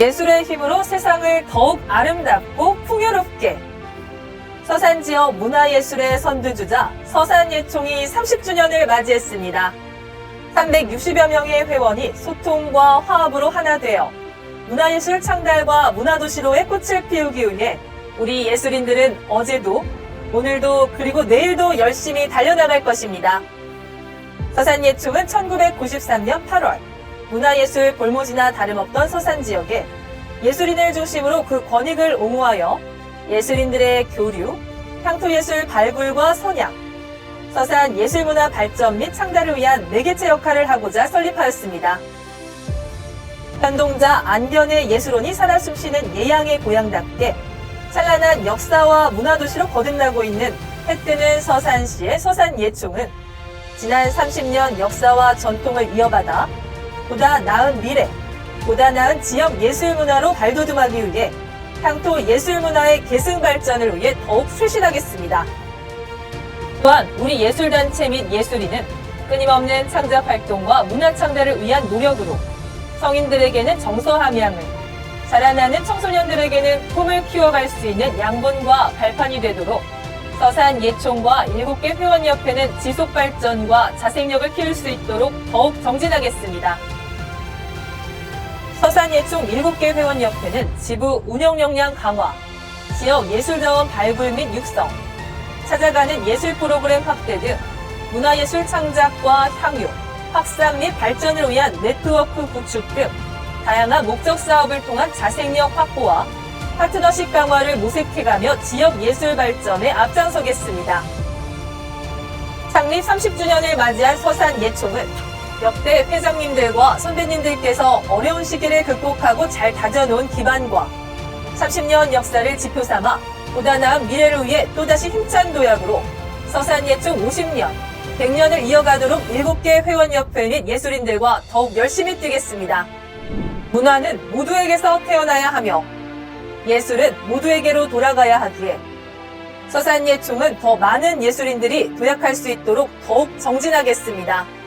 예술의 힘으로 세상을 더욱 아름답고 풍요롭게 서산 지역 문화예술의 선두주자 서산예총이 30주년을 맞이했습니다. 360여 명의 회원이 소통과 화합으로 하나 되어 문화예술 창달과 문화도시로의 꽃을 피우기 위해 우리 예술인들은 어제도 오늘도 그리고 내일도 열심히 달려나갈 것입니다. 서산예총은 1993년 8월 문화예술 볼모지나 다름없던 서산 지역에 예술인을 중심으로 그 권익을 옹호하여 예술인들의 교류, 향토예술 발굴과 선양, 서산 예술문화 발전 및 창달을 위한 매개체 역할을 하고자 설립하였습니다. 현동자 안견의 예술원이 살아 숨쉬는 예양의 고향답게 찬란한 역사와 문화도시로 거듭나고 있는 해뜨는 서산시의 서산예총은 지난 30년 역사와 전통을 이어받아 보다 나은 미래, 보다 나은 지역 예술 문화로 발돋움하기 위해 향토 예술 문화의 계승 발전을 위해 더욱 출신하겠습니다. 또한 우리 예술단체 및 예술인은 끊임없는 창작 활동과 문화 창달을 위한 노력으로 성인들에게는 정서 함양을, 자라나는 청소년들에게는 꿈을 키워갈 수 있는 양분과 발판이 되도록 서산 예총과 7개 회원협회는 지속 발전과 자생력을 키울 수 있도록 더욱 정진하겠습니다. 서산예총 7개 회원협회는 지부 운영 역량 강화, 지역 예술자원 발굴 및 육성, 찾아가는 예술 프로그램 확대 등 문화예술 창작과 향유, 확산 및 발전을 위한 네트워크 구축 등 다양한 목적 사업을 통한 자생력 확보와 파트너십 강화를 모색해가며 지역 예술 발전에 앞장서겠습니다. 창립 30주년을 맞이한 서산 예총은 역대 회장님들과 선배님들께서 어려운 시기를 극복하고 잘 다져놓은 기반과 30년 역사를 지표 삼아 보다 나은 미래를 위해 또다시 힘찬 도약으로 서산예총 50년, 100년을 이어가도록 7개 회원협회 및 예술인들과 더욱 열심히 뛰겠습니다. 문화는 모두에게서 태어나야 하며 예술은 모두에게로 돌아가야 하기에 서산예총은 더 많은 예술인들이 도약할 수 있도록 더욱 정진하겠습니다.